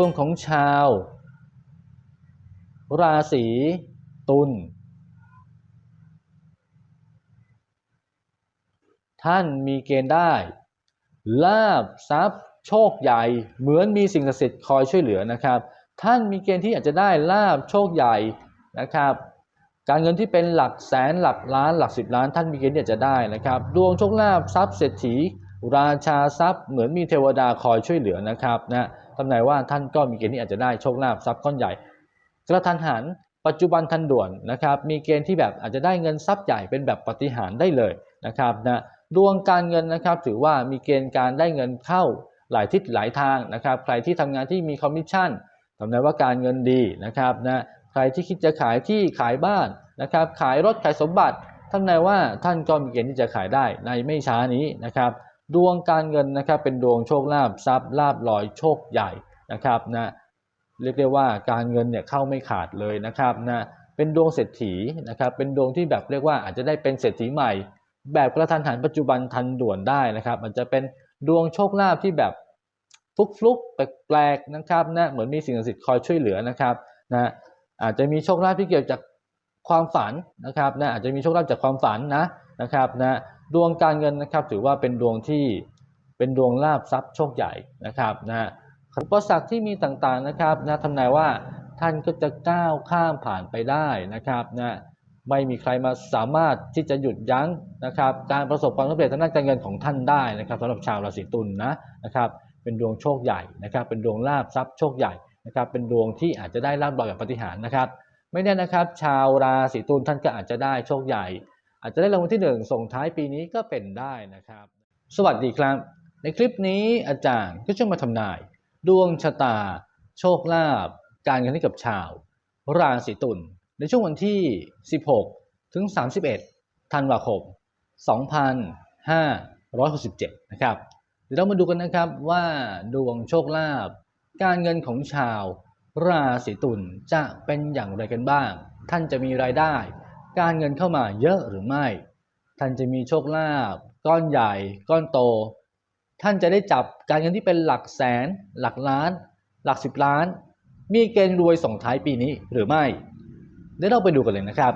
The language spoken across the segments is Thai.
วงของชาว ราศีตุลท่านมีเกณฑ์ได้ ลาบทรัพย์โชคใหญ่เหมือนมีสิ่งศักดิ์สิทธิ์คอยช่วยเหลือนะครับ ท่านมีเกณฑ์ที่อาจจะได้ลาบโชคใหญ่นะครับ การเงินที่เป็นหลักแสนหลักล้านหลักสิบล้าน ท่านมีเกณฑ์ที่จะได้นะครับ ดวงโชคลาภทรัพย์เศรษฐี ราชาทรัพย์เหมือนมีเทวดาคอยช่วยเหลือนะครับนะ ทำนายว่าท่านก็มีเกณฑ์ที่อาจจะได้โชคลาภทรัพย์ก้อนใหญ่ กระทันหันปัจจุบันทันด่วนนะครับมีเกณฑ์ที่แบบอาจจะได้เงินทรัพย์ใหญ่เป็นแบบปฏิหารได้เลยนะครับนะดวงการเงินนะครับถือว่ามีเกณฑ์การได้เงินเข้าหลายทิศหลายทางนะครับใครที่ทำงานที่มีคอมมิชชั่นทำนายว่าการเงินดีนะครับนะใครที่คิดจะขายที่ขายบ้านนะครับขายรถขายสมบัติทำนายว่าท่านก็มีเกณฑ์ที่จะขายได้ในไม่ช้านี้นะครับ ดวงการเงินนะครับเป็นดวงโชคลาภทรัพย์ลาภลอยโชคใหญ่นะครับนะเรียกได้ว่าการเงินเนี่ยเข้าไม่ขาดเลยนะครับนะเป็นดวงเศรษฐีนะครับเป็นดวงที่แบบเรียกว่าอาจจะได้เป็นเศรษฐีใหม่ แบบกระทันหันปัจจุบันทันด่วนได้นะครับมันจะเป็นดวงโชคลาภที่แบบฟลุกฟลุกๆแปลกๆนะครับนะเหมือนมีสิ่งศักดิ์สิทธิ์คอยช่วยเหลือนะครับนะอาจจะมีโชคลาภที่เกี่ยวจากความฝันนะครับนะอาจจะมีโชคลาภจากความฝันนะนะครับนะ ดวงการเงินนะครับถือว่าเป็นดวงที่เป็นดวงลาภทรัพย์โชคใหญ่นะครับนะอุปสรรคที่มีต่างๆนะครับนะทำนายว่าท่านก็จะก้าวข้ามผ่านไปได้นะครับนะไม่มีใครมาสามารถที่จะหยุดยั้งนะครับการประสบความสำเร็จทางด้านการเงินของท่านได้นะครับสำหรับชาวราศีตุลนะนะครับเป็นดวงโชคใหญ่นะครับเป็นดวงลาภทรัพย์โชคใหญ่นะครับเป็นดวงที่อาจจะได้ลาบลอยกับปฏิหารนะครับ ไม่แน่นะครับ ชาวราศีตุลท่านก็อาจจะได้โชคใหญ่ อาจจะได้รางวัลที่หนึ่งส่งท้ายปีนี้ก็เป็นได้นะครับ สวัสดีครับ ในคลิปนี้อาจารย์ก็จะมาทำนาย ดวงชะตา โชคลาภการเงินให้กับชาว ราศีตุลในช่วงวันที่ 16 ถึง 31 ธันวาคม 2567 นะครับเดี๋ยวเรามาดูกันนะครับว่าดวงโชคลาภการเงินของชาว ราศีตุลจะเป็นอย่างไรกันบ้าง ท่านจะมีรายได้ การเงินเข้ามาเยอะหรือไม่ ท่านจะมีโชคลาภก้อนใหญ่ ก้อนโต ท่านจะได้จับการเงินที่เป็นหลักแสน หลักล้าน หลักสิบล้าน มีเกณฑ์รวยส่งท้ายปีนี้หรือไม่ เดี๋ยวเราไปดูกันเลยนะครับ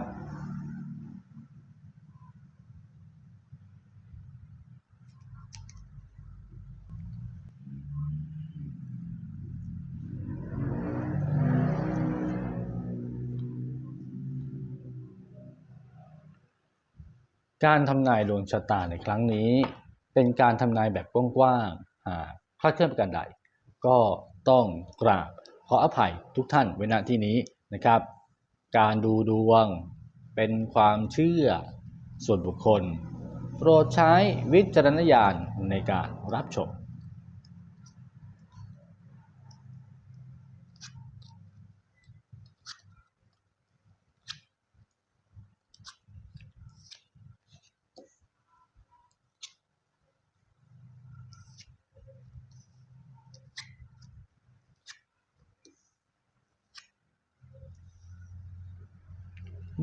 การทำนายดวงชะตาในครั้งนี้ เป็นการทำนายแบบกว้างๆหากคลาดเคลื่อนประการใด ก็ต้องกราบขออภัยทุกท่านไว้ณที่นี้นะครับ การดูดวงเป็นความเชื่อส่วนบุคคล โปรดใช้วิจารณญาณในการรับชม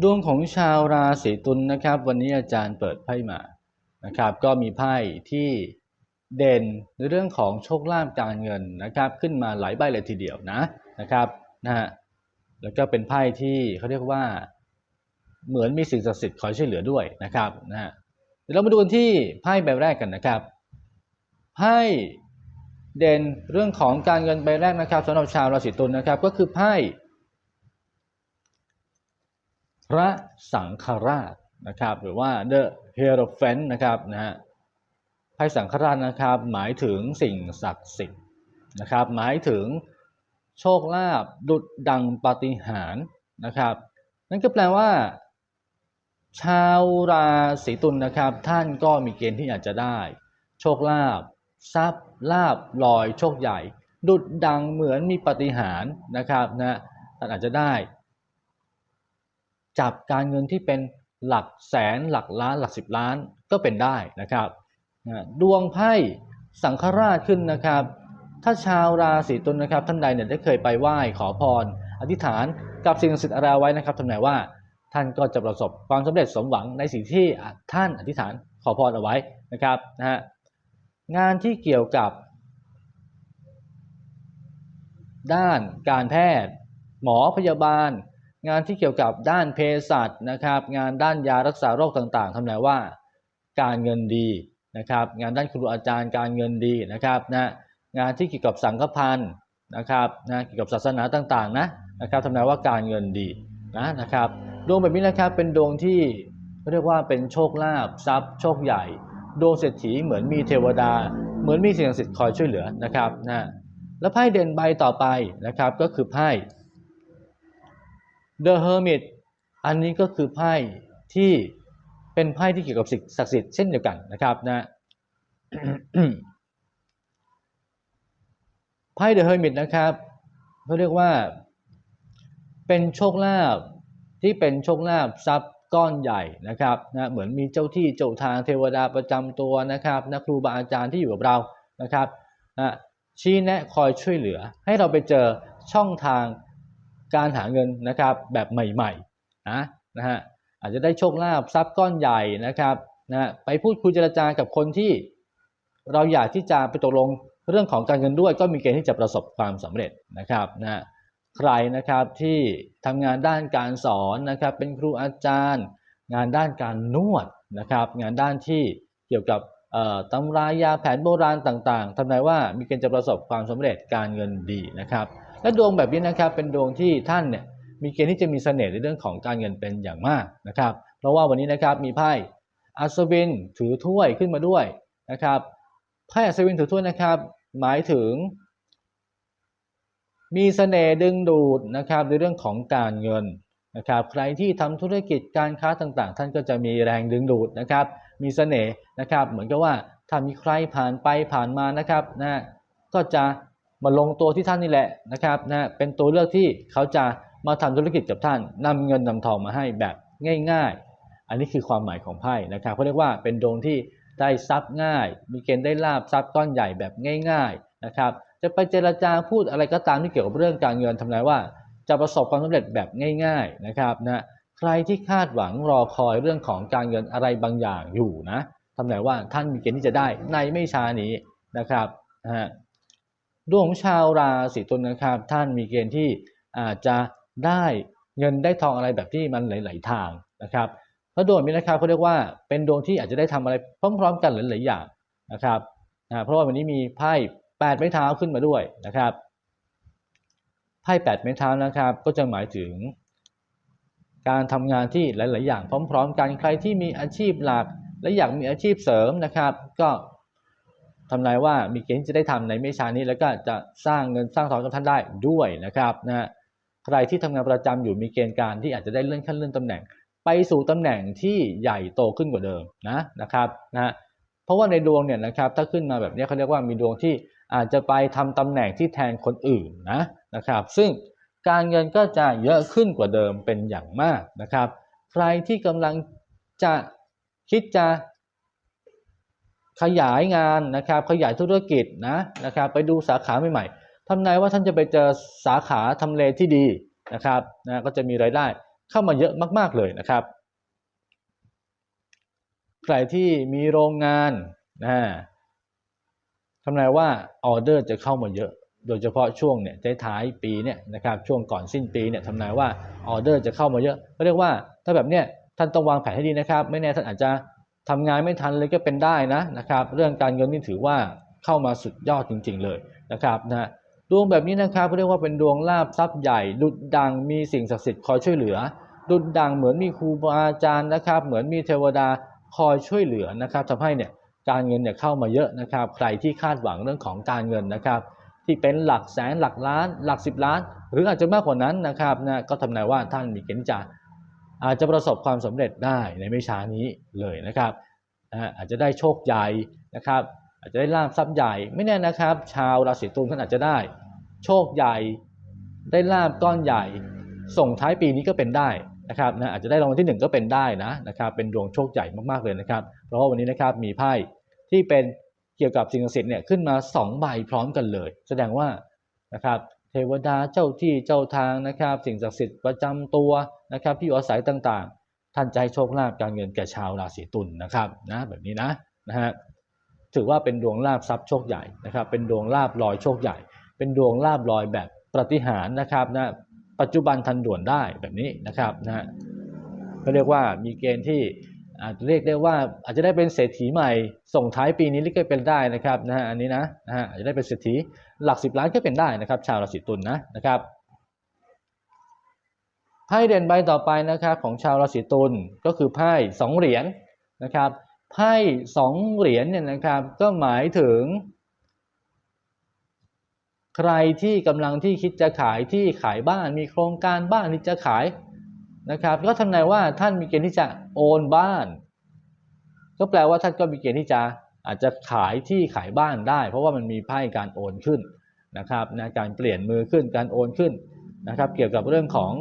ดวงของชาวราศีตุลนะครับ วันนี้อาจารย์เปิดไพ่มานะครับ ก็มีไพ่ที่เด่นในเรื่องของโชคลาภการเงินนะครับ ขึ้นมาหลายใบเลยทีเดียวนะนะครับนะฮะแล้วก็เป็นไพ่ที่เขาเรียกว่าเหมือนมีสิ่งศักดิ์สิทธิ์คอยช่วยเหลือด้วยนะครับนะฮะเดี๋ยวเรามาดูกันที่ไพ่ใบแรกกันนะครับไพ่เด่นเรื่องของการเงินใบแรกนะครับสำหรับชาวราศีตุลนะครับ ก็คือไพ่ พระสังฆราชนะครับ หรือว่า the hierophant นะครับนะฮะไพ่สังฆราชนะครับ หมายถึงสิ่งศักดิ์สิทธิ์นะครับ หมายถึงโชคลาภดุดดังปาฏิหาริย์นะครับ นั่นก็แปลว่า ชาวราศีตุลนะครับ ท่านก็มีเกณฑ์ที่อาจจะได้ โชคลาภทรัพย์ลาบลอยโชคใหญ่ ดุดดังเหมือนมีปาฏิหาริย์นะครับนะท่านอาจจะได้ จับการเงินที่เป็นหลักแสนหลักล้านหลักสิบล้านก็เป็นได้นะครับดวงไพ่สังฆราชขึ้นนะครับ ถ้าชาวราศีตุลนะครับ ท่านใดเนี่ยได้เคยไปไหว้ขอพร อธิษฐานกับสิ่งศักดิ์สิทธิ์อะไรไว้นะครับทำนายว่าท่านก็จะประสบความสำเร็จสมหวังในสิ่งที่ท่านอธิษฐานขอพรเอาไว้นะครับนะฮะงานที่เกี่ยวกับ ด้านการแพทย์ หมอพยาบาล งานที่เกี่ยวกับด้านเภสัชนะครับ งานด้านยารักษาโรคต่างๆทำนายว่า การเงินดีนะครับ งานด้านครูอาจารย์การเงินดีนะครับนะงานที่เกี่ยวกับสังฆพันธ์นะครับนะเกี่ยวกับศาสนาต่างๆนะนะครับทำนายว่าการเงินดีนะนะครับดวงแบบนี้นะครับเป็นดวงที่เรียกว่าเป็นโชคลาภทรัพย์โชคใหญ่ ดวงเศรษฐีเหมือนมีเทวดา เหมือนมีสิ่งศักดิ์สิทธิ์คอยช่วยเหลือนะครับนะแล้วไพ่เด่นใบต่อไปนะครับก็คือไพ่ The Hermit อันนี้ก็คือไพ่ที่เป็นไพ่ที่เกี่ยวกับสิ่งศักดิ์สิทธิ์เช่นเดียวกันนะครับนะไพ่ The Hermit นะครับเขาเรียกว่า เป็นโชคลาภที่เป็นโชคลาภทรัพย์ก้อนใหญ่นะครับนะเหมือนมีเจ้าที่เจ้าทางเทวดาประจำตัวนะครับนะครูบาอาจารย์ที่อยู่กับเรานะครับนะชี้แนะคอยช่วยเหลือ ให้เราไปเจอช่องทาง การหาเงินนะครับแบบใหม่ๆนะนะฮะอาจจะได้โชคลาภทรัพย์ก้อนใหญ่นะครับนะไปพูดคุยเจรจากับคนที่เราอยากที่จะไปตกลงเรื่องของการเงินด้วยก็มีเกณฑ์ที่จะประสบความสำเร็จนะครับนะใครนะครับที่ทำงานด้านการสอนนะครับเป็นครูอาจารย์ งานด้านการนวดนะครับ งานด้านที่เกี่ยวกับตำรายาแผนโบราณต่างๆทำนายว่ามีเกณฑ์จะประสบความสำเร็จการเงินดีนะครับ และดวงแบบนี้นะครับเป็นดวงที่ท่านเนี่ยมีเกณฑ์ที่จะมีเสน่ห์ในเรื่องของการเงินเป็นอย่างมากนะครับ เพราะว่าวันนี้นะครับมีไพ่อัศวินถือถ้วยขึ้นมาด้วยนะครับไพ่อัศวินถือถ้วยนะครับ หมายถึง มีเสน่ห์ดึงดูดนะครับในเรื่องของการเงินนะครับใครที่ทำธุรกิจการค้าต่างๆ ท่านก็จะมีแรงดึงดูดนะครับ มีเสน่ห์นะครับ เหมือนกับว่าถ้ามีใครผ่านไปผ่านมานะครับนะก็จะ มาลงตัวที่ท่านนี่แหละนะครับนะเป็นตัวเลือกที่เขาจะมาทำธุรกิจกับท่านนำเงินนำทองมาให้แบบง่าย ๆ อันนี้คือความหมายของไพ่นะครับเขาเรียกว่าเป็นดวงที่ได้ทรัพย์ง่าย มีเกณฑ์ได้ลาบทรัพย์ก้อนใหญ่แบบง่าย ๆนะครับ จะไปเจรจาพูดอะไรก็ตามที่เกี่ยวกับเรื่องการเงินทำนายว่า จะประสบความสำเร็จแบบง่าย ๆนะครับนะใครที่คาดหวังรอคอยเรื่องของการเงินอะไรบางอย่างอยู่นะทำนายว่าท่านมีเกณฑ์ที่จะได้ในไม่ช้านี้นะครับนะฮะ ดวงของชาวราศีตุลนะครับ ท่านมีเกณฑ์ที่อาจจะได้เงินได้ทองอะไรแบบที่มันหลาย ๆ ทางนะครับแล้วดวงนี้นะครับเขาเรียกว่าเป็นดวงที่อาจจะได้ทำอะไรพร้อม ๆ กันหลาย ๆ อย่างนะครับนะเพราะว่าวันนี้มีไพ่แปดไม้เท้าขึ้นมาด้วยนะครับไพ่แปดไม้เท้านะครับ ก็จะหมายถึง การทำงานที่หลาย ๆ อย่างพร้อม ๆ กันใครที่มีอาชีพหลัก และอยากมีอาชีพเสริมนะครับ ก็ ทำนายว่ามีเกณฑ์จะได้ทำในไม่ช้านี้ แล้วก็จะสร้างเงินสร้างทองกับท่านได้ด้วยนะครับนะฮะใครที่ทำงานประจำอยู่มีเกณฑ์การที่อาจจะได้เลื่อนขั้นเลื่อนตำแหน่ง ไปสู่ตำแหน่งที่ใหญ่โตขึ้นกว่าเดิมนะนะครับนะฮะเพราะว่าในดวงเนี่ยนะครับถ้าขึ้นมาแบบนี้เขาเรียกว่ามีดวงที่อาจจะไปทำตำแหน่งที่แทนคนอื่นนะนะครับ ซึ่งการเงินก็จะเยอะขึ้นกว่าเดิมเป็นอย่างมากนะครับ ใครที่กำลังจะคิดจะ ขยายงานนะครับขยายธุรกิจนะนะครับไปดูสาขาใหม่ๆทำนายว่าท่านจะไปเจอสาขาทำเลที่ดีนะครับนะก็จะมีรายได้เข้ามาเยอะมาก ๆเลยนะครับ ใครที่มีโรงงานนะทำนายว่าออเดอร์จะเข้ามาเยอะ โดยเฉพาะช่วงเนี่ยท้ายปีเนี่ยนะครับช่วงก่อนสิ้นปีเนี่ยทำนายว่าออเดอร์จะเข้ามาเยอะก็เรียกว่าถ้าแบบเนี้ยท่านต้องวางแผนให้ดีนะครับ ไม่แน่ท่านอาจจะ ทำงานไม่ทันเลยก็เป็นได้นะนะครับ เรื่องการเงินนี่ถือว่าเข้ามาสุดยอดจริง ๆ เลยนะครับนะดวงแบบนี้นะครับเรียกว่าเป็นดวงลาบทรัพย์ใหญ่ ดุดดังมีสิ่งศักดิ์สิทธิ์คอยช่วยเหลือ ดุดดังเหมือนมีครูบาอาจารย์นะครับ เหมือนมีเทวดาคอยช่วยเหลือนะครับทำให้เนี่ยการเงินเนี่ยเข้ามาเยอะนะครับ ใครที่คาดหวังเรื่องของการเงินนะครับ ที่เป็นหลักแสนหลักล้าน หลักสิบล้าน หรืออาจจะมากกว่านั้นนะครับนะก็ทำนายว่าท่านมีเกณฑ์ที่จะ อาจจะประสบความสำเร็จได้ในไม่ช้านี้เลยนะครับอาจจะได้โชคใหญ่นะครับอาจจะได้ลาภทรัพย์ใหญ่ไม่แน่นะครับ ชาวราศีตุลท่านอาจจะได้ โชคใหญ่ได้ลาบก้อนใหญ่ ส่งท้ายปีนี้ก็เป็นได้นะครับนะอาจจะได้รางวัลที่ 1 ก็เป็นได้นะนะครับเป็นดวงโชคใหญ่มากๆเลยนะครับ เพราะว่าวันนี้นะครับมีไพ่ที่เป็นเกี่ยวกับสิ่งศักดิ์สิทธิ์เนี่ยขึ้นมา 2 ใบพร้อมกันเลย แสดงว่านะครับ เทวดาเจ้าที่เจ้าทางนะครับ สิ่งศักดิ์สิทธิ์ประจำตัวนะครับ ที่อยู่อาศัยต่างๆ ท่านใจโชคลาภการเงินแก่ชาวราศีตุลนะครับนะแบบนี้นะนะฮะถือว่าเป็นดวงลาบทรัพย์โชคใหญ่นะครับ เป็นดวงลาบลอยโชคใหญ่ เป็นดวงลาบลอยแบบปฏิหารนะครับนะปัจจุบันทันด่วนได้แบบนี้นะครับนะฮะก็เรียกว่ามีเกณฑ์ที่อาจจะเรียกได้ว่าอาจจะได้เป็นเศรษฐีใหม่ส่งท้ายปีนี้ก็เป็นได้นะครับนะฮะอันนี้นะนะฮะอาจจะได้เป็นเศรษฐี หลักสิบล้านก็เป็นได้นะครับ ชาวราศีตุลนะนะครับไพ่เด่นใบต่อไปนะครับของชาวราศีตุลก็คือไพ่สองเหรียญนะครับไพ่สองเหรียญเนี่ยนะครับก็หมายถึง ใครที่กำลังที่คิดจะขายที่ขายบ้านมีโครงการบ้านที่จะขายนะครับ ก็ทำนายว่าท่านมีเกณฑ์ที่จะโอนบ้าน ก็แปลว่าท่านก็มีเกณฑ์ที่จะ อาจจะขายที่ขายบ้านได้ เพราะว่ามันมีไพ่การโอนขึ้นนะครับนะการเปลี่ยนมือขึ้นการโอนขึ้นนะครับ เกี่ยวกับเรื่องของ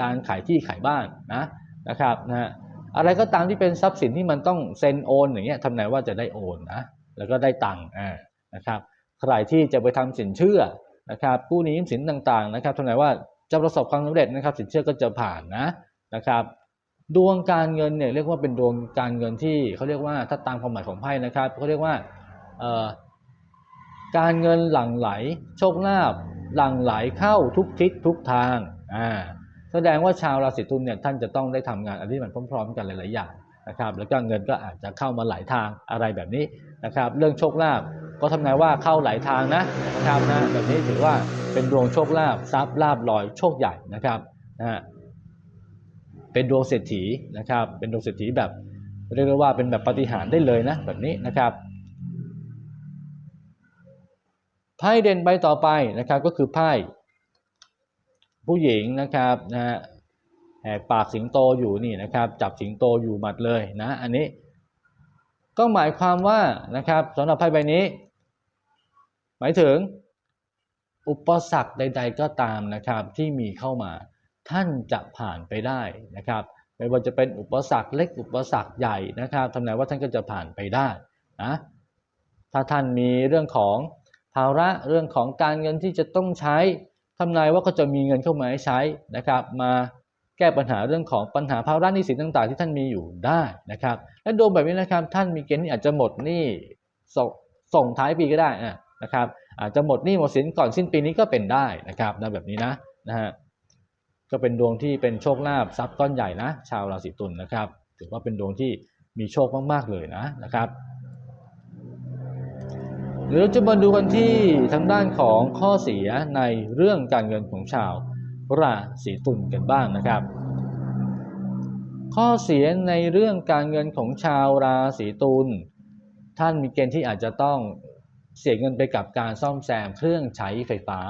การขายที่ขายบ้านนะนะครับนะอะไรก็ตามที่เป็นทรัพย์สินที่มันต้องเซ็นโอนอย่างเงี้ยทำนายว่าจะได้โอนนะแล้วก็ได้ตังค์อ่านะครับใครที่จะไปทำสินเชื่อนะครับกู้หนี้สินต่างๆนะครับทำนายว่าจะประสบความสำเร็จนะครับ สินเชื่อก็จะผ่านนะนะครับ ดวงการเงินเนี่ยเรียกว่าเป็นดวงการเงินที่เขาเรียกว่าถ้าตามความหมายของไพ่นะครับเขาเรียกว่าการเงินหลั่งไหล โชคลาภหลั่งไหลเข้าทุกทิศทุกทางอ่าแสดงว่าชาวราศีตุลเนี่ยท่านจะต้องได้ทำงานอะไรที่มันพร้อม ๆ กันหลายๆอย่างนะครับแล้วก็เงินก็อาจจะเข้ามาหลายทางอะไรแบบนี้นะครับเรื่องโชคลาภก็ทำนายว่าเข้าหลายทางนะนะครับนะแบบนี้ถือว่าเป็นดวงโชคลาภทรัพย์ลาภลอยโชคใหญ่นะครับนะฮะ เป็นดวงเศรษฐีนะครับ เป็นดวงเศรษฐีแบบเรียกได้ว่าเป็นแบบปฏิหารได้เลยนะแบบนี้นะครับไพ่เด่นใบต่อไปนะครับก็คือไพ่ผู้หญิงนะครับนะฮะแหกปากสิงโตอยู่นี่นะครับ จับสิงโตอยู่หมัดเลยนะอันนี้ ก็หมายความว่านะครับสำหรับไพ่ใบนี้ หมายถึงอุปสรรคใด ๆ ก็ตามนะครับที่มีเข้ามา ท่านจะผ่านไปได้นะครับไม่ว่าจะเป็นอุปสรรคเล็กอุปสรรคใหญ่นะครับทำนายว่าท่านก็จะผ่านไปได้นะถ้าท่านมีเรื่องของภาระเรื่องของการเงินที่จะต้องใช้ทำนายว่าก็จะมีเงินเข้ามาให้ใช้นะครับ มาแก้ปัญหาเรื่องของปัญหาภาระหนี้สินต่าง ๆ ที่ท่านมีอยู่ได้นะครับ และดวงแบบนี้นะครับท่านมีเกณฑ์ที่อาจจะหมดหนี้ส่งส่งท้ายปีก็ได้นะครับ อาจจะหมดหนี้หมดสินก่อนสิ้นปีนี้ก็เป็นได้นะครับแบบนี้นะนะฮะ ก็เป็นดวงที่เป็นโชคลาภทรัพย์ก้อนใหญ่นะ ชาวราศีตุลนะครับ ถือว่าเป็นดวงที่มีโชคมาก ๆ เลยนะนะครับเดี๋ยวเราจะมาดูกันที่ทางด้านของข้อเสียในเรื่องการเงินของชาวราศีตุลกันบ้างนะครับ ข้อเสียในเรื่องการเงินของชาวราศีตุลท่านมีเกณฑ์ที่อาจจะต้องเสียเงินไปกับการซ่อมแซมเครื่องใช้ไฟฟ้า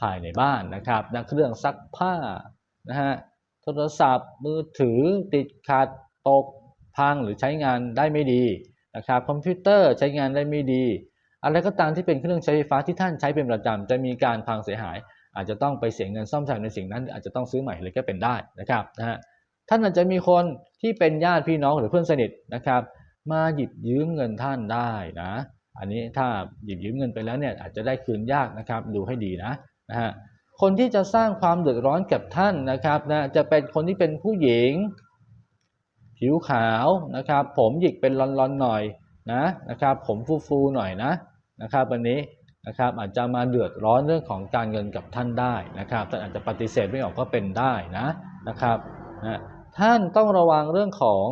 ภายในบ้านนะครับนะเครื่องซักผ้า นะฮะโทรศัพท์มือถือติดขัดตกพังหรือใช้งานได้ไม่ดีนะครับคอมพิวเตอร์ใช้งานได้ไม่ดี อะไรก็ตามที่เป็นเครื่องใช้ไฟฟ้าที่ท่านใช้เป็นประจำจะมีการพังเสียหาย อาจจะต้องไปเสียเงินซ่อมแซมในสิ่งนั้น อาจจะต้องซื้อใหม่เลยก็เป็นได้นะครับนะฮะท่านอาจจะมีคนที่เป็นญาติพี่น้องหรือเพื่อนสนิทนะครับ มาหยิบยืมเงินท่านได้นะ อันนี้ถ้าหยิบยืมเงินไปแล้วเนี่ยอาจจะได้คืนยากนะครับดูให้ดีนะนะฮะ คนที่จะสร้างความเดือดร้อนกับท่านนะครับนะจะเป็นคนที่เป็นผู้หญิง ผิวขาวนะครับ ผมหยิกเป็นลอนๆหน่อยนะนะครับ ผมฟูๆหน่อยนะนะครับวันนี้นะครับอาจจะมาเดือดร้อนเรื่องของการเงินกับท่านได้นะครับท่านอาจจะปฏิเสธไม่ออกก็เป็นได้นะนะครับนะท่านต้องระวังเรื่องของ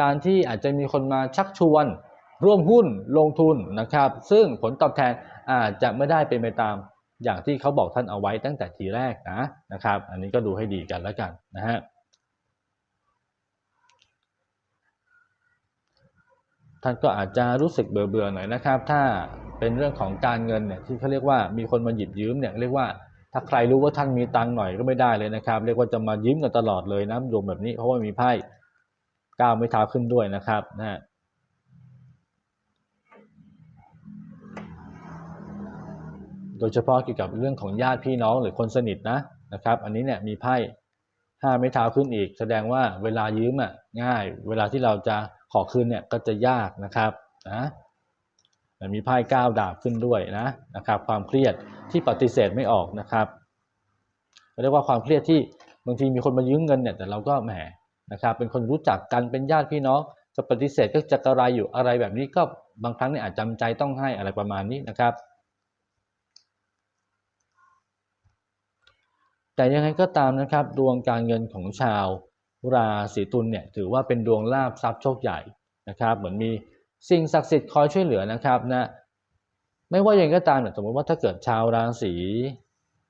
การที่อาจจะมีคนมาชักชวนร่วมหุ้นลงทุนนะครับ ซึ่งผลตอบแทนอาจจะไม่ได้เป็นไปตาม อย่างที่เขาบอกท่านเอาไว้ตั้งแต่ทีแรกนะนะครับ อันนี้ก็ดูให้ดีกันแล้วกันนะฮะท่านก็อาจจะรู้สึกเบื่อๆหน่อยนะครับ ถ้าเป็นเรื่องของการเงินเนี่ยที่เขาเรียกว่ามีคนมาหยิบยืมเนี่ยเรียกว่าถ้าใครรู้ว่าท่านมีตังค์หน่อยก็ไม่ได้เลยนะครับ เรียกว่าจะมายืมกันตลอดเลยนะดวงแบบนี้เพราะว่ามีไพ่ก้าวไม่เท้าขึ้นด้วยนะครับนะ โดยเฉพาะเกี่ยวกับเรื่องของญาติพี่น้องหรือคนสนิทนะนะครับ อันนี้เนี่ยมีไพ่ห้าไม้เท้าขึ้นอีก แสดงว่าเวลายืมอะง่าย เวลาที่เราจะขอคืนเนี่ยก็จะยากนะครับนะมีไพ่ก้าวดาบขึ้นด้วยนะนะครับความเครียดที่ปฏิเสธไม่ออกนะครับเรียกว่าความเครียดที่บางทีมีคนมายืมเงินเนี่ยแต่เราก็แหมนะครับเป็นคนรู้จักกันเป็นญาติพี่น้องจะปฏิเสธก็จะกระไรอยู่อะไรแบบนี้ก็บางครั้งเนี่ยอาจจำใจต้องให้อะไรประมาณนี้นะครับ แต่ยังไงก็ตามนะครับ ดวงการเงินของชาวราศีตุลเนี่ยถือว่าเป็นดวงลาภทรัพย์โชคใหญ่นะครับ เหมือนมีสิ่งศักดิ์สิทธิ์คอยช่วยเหลือนะครับนะไม่ว่าอยังไงก็ตามเนี่ยสมมติว่าถ้าเกิดชาวราศี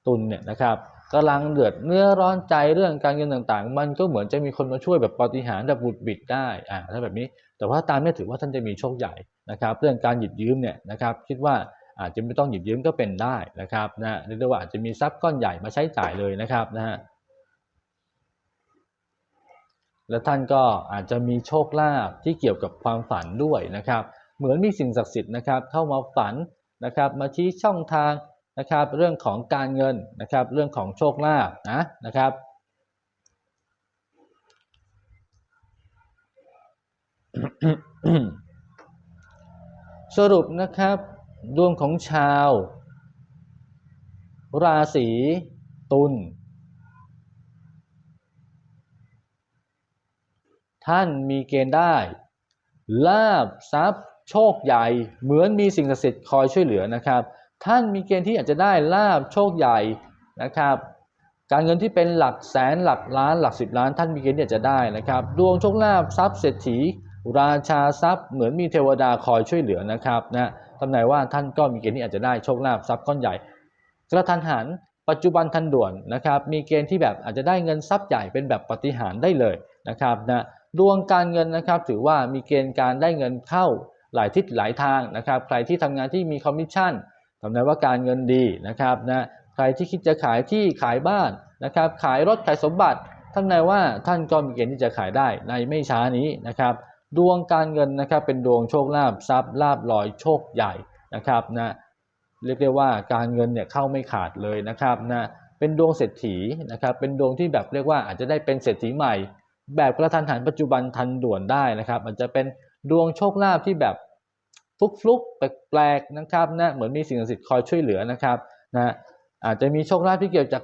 ตุลเนี่ยนะครับกำลังเดือดเนื้อร้อนใจเรื่องการเงินต่างๆ มันก็เหมือนจะมีคนมาช่วยแบบปฏิหารแบบบุดบิดได้อ่าถ้าแบบนี้แต่ว่าตามเนี่ยถือว่าท่านจะมีโชคใหญ่นะครับ เรื่องการหยิบยืมเนี่ยนะครับ คิดว่า อาจจะไม่ต้องหยิบยืมก็เป็นได้นะครับนะเรียกได้ว่าอาจจะมีทรัพย์ก้อนใหญ่มาใช้จ่ายเลยนะครับนะฮะและท่านก็อาจจะมีโชคลาภที่เกี่ยวกับความฝันด้วยนะครับ เหมือนมีสิ่งศักดิ์สิทธิ์นะครับ เข้ามาฝันนะครับ มาชี้ช่องทางนะครับ เรื่องของการเงินนะครับ เรื่องของโชคลาภนะนะครับสรุปนะครับ ดวงของชาว ราศีตุลท่านมีเกณฑ์ได้ ลาบทรัพย์ โชคใหญ่ เหมือนมีสิ่งศักดิ์สิทธิ์คอยช่วยเหลือนะครับ ท่านมีเกณฑ์ที่อาจจะได้ลาบโชคใหญ่นะครับ การเงินที่เป็นหลักแสนหลักล้านหลักสิบล้าน ท่านมีเกณฑ์ที่จะได้นะครับ ดวงโชคลาภทรัพย์เศรษฐี ราชาทรัพย์ เหมือนมีเทวดาคอยช่วยเหลือนะครับนะ ตำแหน่งว่าท่านก็มีเกณฑ์ที่อาจจะได้โชคลาภทรัพย์ก้อนใหญ่ กระทันหันปัจจุบันทันด่วนนะครับมีเกณฑ์ที่แบบอาจจะได้เงินทรัพย์ใหญ่เป็นแบบปฏิหารได้เลยนะครับนะดวงการเงินนะครับถือว่ามีเกณฑ์การได้เงินเข้าหลายทิศหลายทางนะครับใครที่ทำงานที่มีคอมมิชชั่นทำนายว่าการเงินดีนะครับนะใครที่คิดจะขายที่ขายบ้านนะครับขายรถขายสมบัติทำนายว่าท่านก็มีเกณฑ์ที่จะขายได้ในไม่ช้านี้นะครับ ดวงการเงินนะครับเป็นดวงโชคลาภทรัพย์ลาภลอยโชคใหญ่นะครับนะเรียกได้ว่าการเงินเนี่ยเข้าไม่ขาดเลยนะครับนะเป็นดวงเศรษฐีนะครับเป็นดวงที่แบบเรียกว่าอาจจะได้เป็นเศรษฐีใหม่ แบบกระทันหันปัจจุบันทันด่วนได้นะครับอาจจะเป็นดวงโชคลาภที่แบบฟุกฟลุกๆแปลกๆนะครับนะเหมือนมีสิ่งศักดิ์สิทธิ์คอยช่วยเหลือนะครับนะอาจจะมีโชคลาภที่เกี่ยวจาก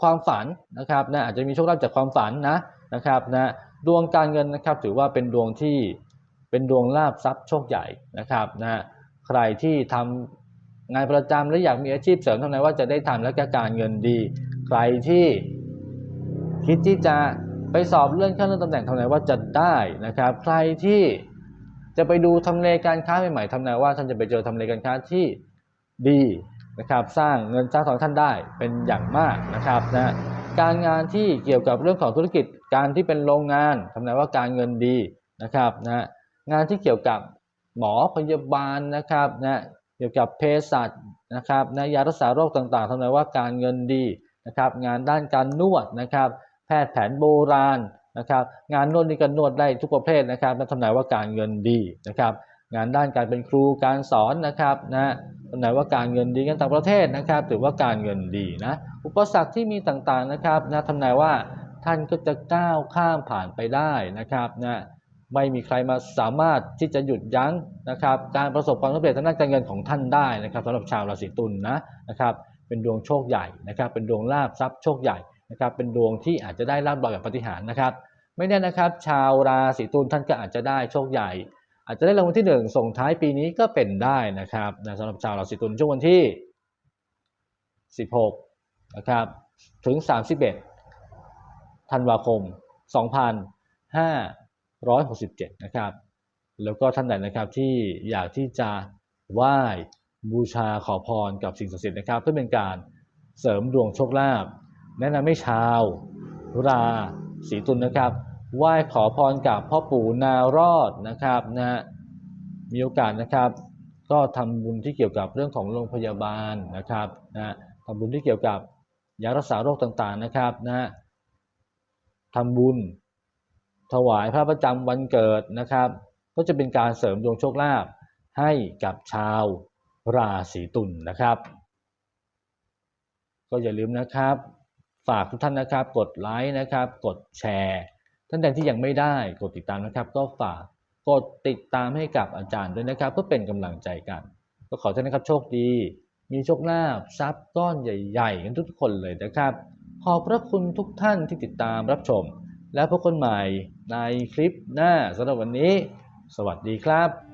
ความฝันนะครับนะอาจจะมีโชคลาภจากความฝันนะนะครับนะ ดวงการเงินนะครับถือว่าเป็นดวงที่เป็นดวงลาภทรัพย์โชคใหญ่นะครับนะใครที่ทำงานประจำและอยากมีอาชีพเสริมทำไงว่าจะได้ทำและการเงินดี ใครที่คิดที่จะไปสอบเลื่อนขั้นเลื่อนตำแหน่งทำไงว่าจะได้นะครับ ใครที่จะไปดูทำเลการค้าใหม่ๆทำไงว่าท่านจะไปเจอทำเลการค้าที่ดีนะครับ สร้างเงินสร้างทองท่านได้เป็นอย่างมากนะครับนะ การงานที่เกี่ยวกับเรื่องของธุรกิจการที่เป็นโรงงานทำไงว่าการเงินดีนะครับนะงานที่เกี่ยวกับหมอพยาบาลนะครับนะเกี่ยวกับเภสัชนะครับนะยารักษาโรคต่างๆทำนายว่าการเงินดีนะครับ งานด้านการนวดนะครับ แพทย์แผนโบราณนะครับ งานนวดนี่ก็นวดได้ทุกประเภทนะครับนั่นทำนายว่าการเงินดีนะครับ งานด้านการเป็นครูการสอนนะครับนะทำนายว่าการเงินดีกันต่างประเทศนะครับถือว่าการเงินดีนะอุปสรรคที่มีต่างๆนะครับนะทำนายว่าท่านก็จะก้าวข้ามผ่านไปได้นะครับนะไม่มีใครมาสามารถที่จะหยุดยั้งนะครับการประสบความสำเร็จทางด้านการเงินของท่านได้นะครับสำหรับชาวราศีตุลนะนะครับเป็นดวงโชคใหญ่นะครับเป็นดวงลาภทรัพย์โชคใหญ่นะครับเป็นดวงที่อาจจะได้ลาบลอยแบบปฏิหารนะครับ ไม่แน่นะครับ ชาวราศีตุลท่านก็อาจจะได้โชคใหญ่ อาจจะได้รางวัลที่หนึ่งส่งท้ายปีนี้ก็เป็นได้นะครับนะสำหรับชาวราศีตุลช่วงวันที่ 16 นะครับถึง 31 ธันวาคม 2567 นะครับ แล้วก็ท่านใดนะครับที่อยากที่จะไหว้บูชาขอพรกับสิ่งศักดิ์สิทธิ์นะครับ เพื่อเป็นการเสริมดวงโชคลาภแนะนำให้ชาวราศีตุลนะครับ ไหว้ขอพรกับพ่อปู่นารอดนะครับนะฮะมีโอกาสนะครับ ก็ทำบุญที่เกี่ยวกับเรื่องของโรงพยาบาลนะครับนะทำบุญที่เกี่ยวกับยารักษาโรคต่างๆนะครับนะทำบุญถวายพระประจำวันเกิดนะครับ ก็จะเป็นการเสริมดวงโชคลาภให้กับชาวราศีตุลนะครับ ก็อย่าลืมนะครับ ฝากทุกท่านนะครับ กดไลค์นะครับ กดแชร์ ท่านใดที่ยังไม่ได้กดติดตามนะครับ ก็ฝากกดติดตามให้กับอาจารย์ด้วยนะครับ เพื่อเป็นกำลังใจกัน ก็ขอท่านนะครับโชคดี มีโชคลาภทรัพย์ก้อนใหญ่ๆกันทุกคนเลยนะครับ ขอบพระคุณทุกท่านที่ติดตามรับชม และพบกันใหม่ในคลิปหน้าสำหรับวันนี้ สวัสดีครับ